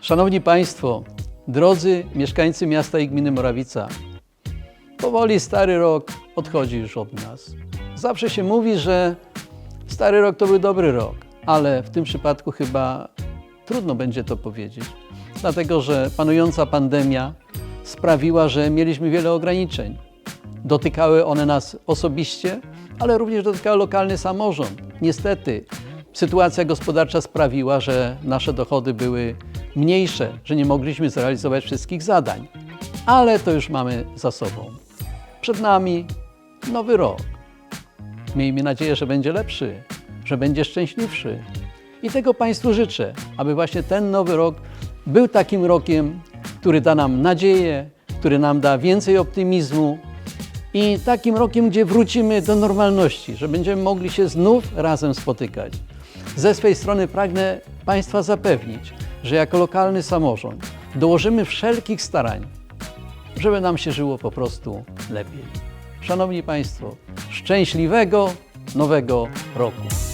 Szanowni Państwo, drodzy mieszkańcy miasta i gminy Morawica, powoli stary rok odchodzi już od nas. Zawsze się mówi, że stary rok to był dobry rok, ale w tym przypadku chyba trudno będzie to powiedzieć, dlatego że panująca pandemia sprawiła, że mieliśmy wiele ograniczeń. Dotykały one nas osobiście, ale również dotykały lokalny samorząd. Niestety, sytuacja gospodarcza sprawiła, że nasze dochody były mniejsze, że nie mogliśmy zrealizować wszystkich zadań. Ale to już mamy za sobą. Przed nami nowy rok. Miejmy nadzieję, że będzie lepszy, że będzie szczęśliwszy. I tego Państwu życzę, aby właśnie ten nowy rok był takim rokiem, który da nam nadzieję, który nam da więcej optymizmu i takim rokiem, gdzie wrócimy do normalności, że będziemy mogli się znów razem spotykać. Ze swej strony pragnę Państwa zapewnić, że jako lokalny samorząd dołożymy wszelkich starań, żeby nam się żyło po prostu lepiej. Szanowni Państwo, szczęśliwego nowego roku.